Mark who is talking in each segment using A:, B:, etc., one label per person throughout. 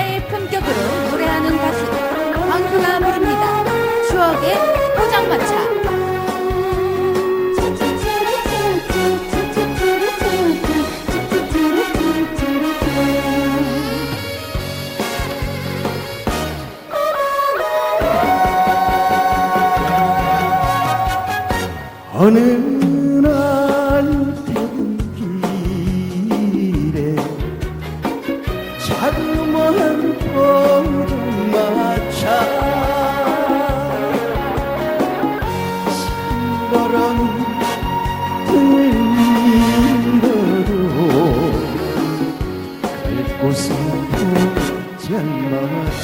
A: 스타의 품격으로 노래하는 가수 광수가 부릅니다. 추억의 포장마차.
B: 어느 곳은 포장마차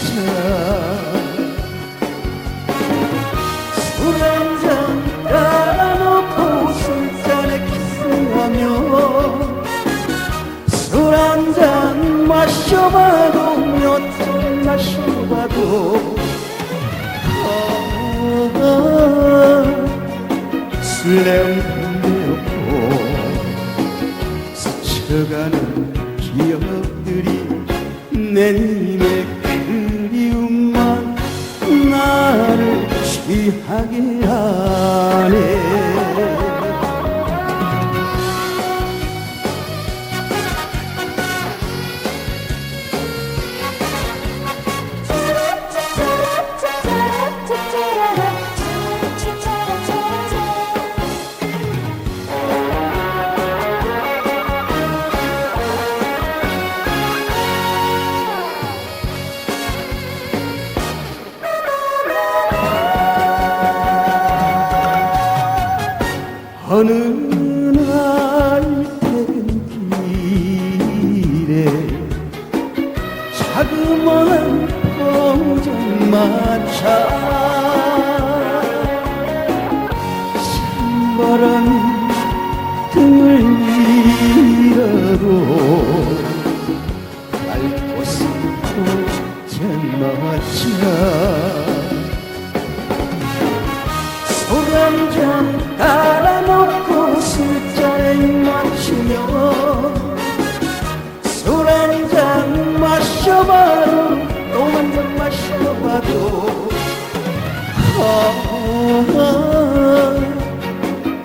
B: 술 한잔 따라놓고 술잔에 키스하며 술 한 잔 마셔봐도 몇 잔 마셔봐도 스쳐가는 기억들이 내 님의 그리움만 나를 취하게 하네 어느 날 퇴근길에 자그마한 포장마차 신바람이 등을 밀어도 날 곳은 포장마차 술 한잔 따라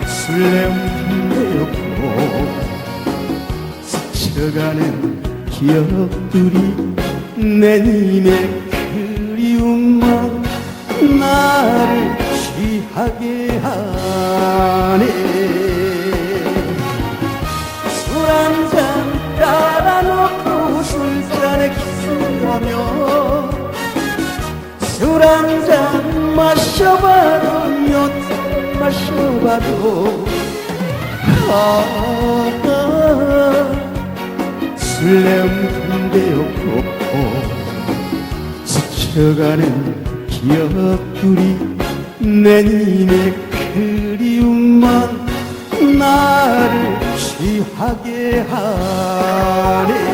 B: 술래운 담배였고 스쳐가는 기억들이 내 님의 그리움만 나를 취하게 하네 술 한잔 따라놓고 술잔에 키스하며 술 한잔 마셔봐도 몇잔 마셔봐도 아, 술래운 담배였고 스쳐가는 기억들이 내 님의 그리움만 나를 취하게 하네